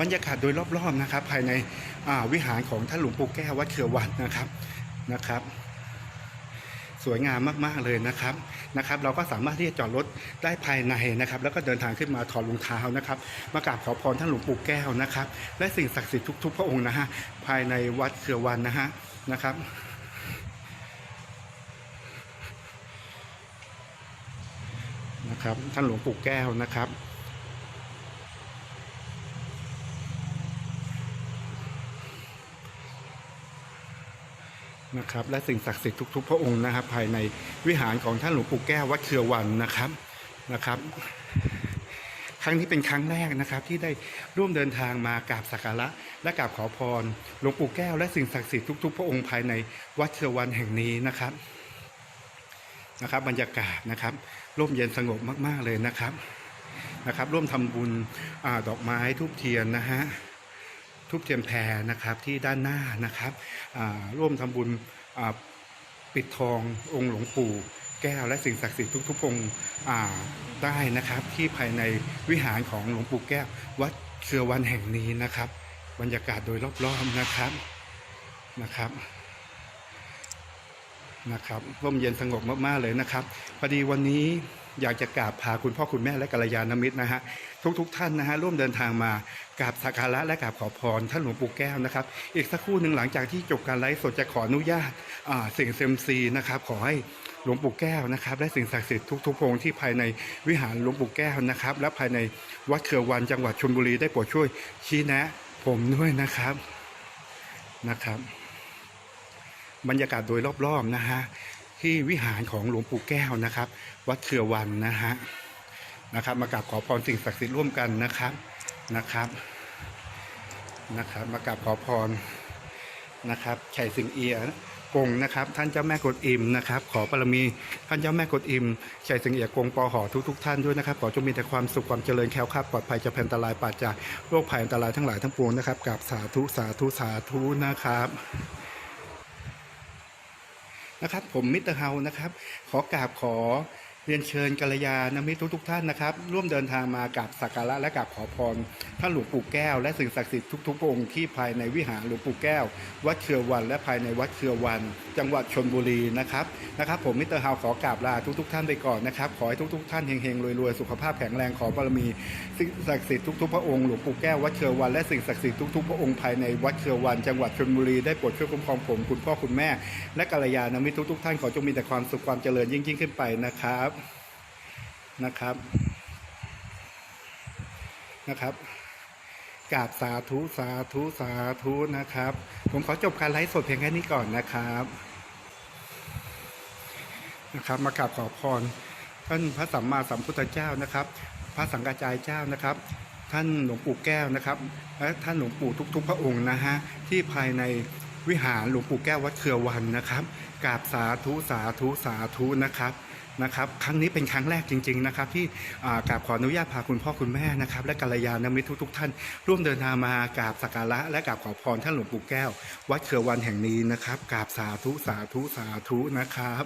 บรรยากาศโดยรอบๆนะครับ ภายในวิหารของท่านหลวงปู่แก้ววัดเขือวันนะครับนะครับ สวยงามมากๆเลยนะครับนะครับ เราก็สามารถที่จะจอดรถได้ภายในนะครับ แล้วก็เดินทางขึ้นมาถอดรองเท้านะครับมากราบขอพรท่านหลวงปู่แก้วนะครับ และสิ่งศักดิ์สิทธิ์ทุก ๆ พระองค์นะฮะภายในวัดเขือวันนะฮะนะครับนะครับท่านหลวงปู่แก้วนะครับ นะครับ และสิ่งศักดิ์สิทธิ์ทุกๆ พระองค์นะครับ ภายในวิหารของท่านหลวงปู่แก้ววัดเขือวันนะครับนะครับ ครั้งนี้เป็นครั้งแรกนะครับ ที่ได้ร่วมเดินทางมากราบสักการะ และกราบขอพรหลวงปู่แก้ว และสิ่งศักดิ์สิทธิ์ทุกๆ พระองค์ภายในวัดเขือวันแห่งนี้นะครับนะครับ บรรยากาศนะครับร่มเย็นสงบมากๆเลยนะครับนะครับ ร่วมทำบุญอดอกไม้ทูบเทียนนะฮะ ทุบเทียมแพรนะครับที่ด้านหน้านะครับร่วมทำบุญปิดทององค์หลวงปู่แก้วและสิ่งศักดิ์สิทธิ์ทุกๆองค์ได้นะครับ ที่ภายในวิหารของหลวงปู่แก้ว วัดเชือวันแห่งนี้นะครับ บรรยากาศโดยรอบๆนะครับนะครับนะครับร่มเย็นสงบมากๆเลยนะครับพอดีวันนี้ อยากจะกราบพาคุณพ่อคุณแม่และกัลยาณมิตรนะฮะทุกๆทท่านนะฮะร่วมเดินทางมากราบสักการะและกราบขอพรท่านหลวงปู่แก้วนะครับ อีกสักครู่หนึ่งหลังจากที่จบการไลฟ์สดจะขออนุญาตสิ่งเซมซีนะครับขอให้หลวงปู่แก้วนะครับ และสิ่งศักดิ์สิทธิ์ทุกๆพระองค์ที่ภายในวิหารหลวงปู่แก้วนะครับ และภายในวัดเขือวันจังหวัดชลบุรีได้โปรดช่วยชี้แนะผมด้วยนะครับนะครับ บรรยากาศโดยรอบๆนะฮะ ที่วิหารของหลวงปู่แก้วนะครับ วัดเขือวันนะฮะนะครับ มากราบขอพรสิ่งศักดิ์สิทธิ์ร่วมกันนะครับนะครับนะครับ มากราบขอพรนะครับชัยสิงเอียกงนะครับ ท่านเจ้าแม่กดอิมนะครับ ขอบารมีท่านเจ้าแม่กดอิมชัยสิงเอียกงปอหอทุกทุกท่านด้วยนะครับขอจงมีแต่ความสุขความเจริญแคล้วคลาดปลอดภัยจากภันตรายปราศจากโรคภัยอันตรายทั้งหลายทั้งปวงนะครับกราบสาธุสาธุสาธุนะครับ นะครับ ผมมิสเตอร์เฮานะครับ ขอกราบขอ เรียนเชิญกัลยาณมิตรทุกๆท่านนะครับ ร่วมเดินทางมากราบสักการะและกราบขอพรท่านหลวงปู่แก้ว และสิ่งศักดิ์สิทธิ์ทุกๆพระองค์ที่ภายในวิหารหลวงปู่แก้ว วัดเชือวัน และภายในวัดเชือวัน จังหวัดชนบุรีนะครับนะครับ ผมมิสเตอร์ฮาวขอกราบลาทุกๆท่านไปก่อนนะครับ ขอให้ทุกๆท่านเฮงๆรวยๆสุขภาพแข็งแรงขอบารมี สิ่งศักดิ์สิทธิ์ทุกๆพระองค์หลวงปู่แก้ววัดเชือวันและสิ่งศักดิ์สิทธิ์ทุกๆพระองค์ภายในวัดเชือวัน จังหวัดชลบุรีได้โปรดช่วยคุ้มครองผมคุณพ่อคุณแม่ และกัลยาณมิตรทุกๆท่านขอจงมีแต่ความสุขความเจริญยิ่งยิ่งขึ้นไปนะครับ นะครับ นะครับกราบสาธุสาธุสาธุนะครับ ผมขอจบการไลฟ์สดเพียงแค่นี้ก่อนนะครับนะครับมากราบขอพรท่านพระสัมมาสัมพุทธเจ้านะครับ พระสังฆาจายเจ้านะครับ ท่านหลวงปู่แก้วนะครับ และท่านหลวงปู่ทุก ๆ พระองค์นะฮะที่ภายในวิหารหลวงปู่แก้ววัดเขือวันนะครับกราบสาธุสาธุสาธุนะครับ นะครับครั้งนี้เป็นครั้งแรกจริง ๆนะครับ ที่กราบขออนุญาตพาคุณพ่อคุณแม่นะครับ และกัลยาณมิตรทุกๆท่าน ร่วมเดินทางมากราบสักการะและกราบขอพรท่านหลวงปู่แก้ว วัดเขือวันแห่งนี้นะครับกราบสาธุสาธุสาธุนะครับ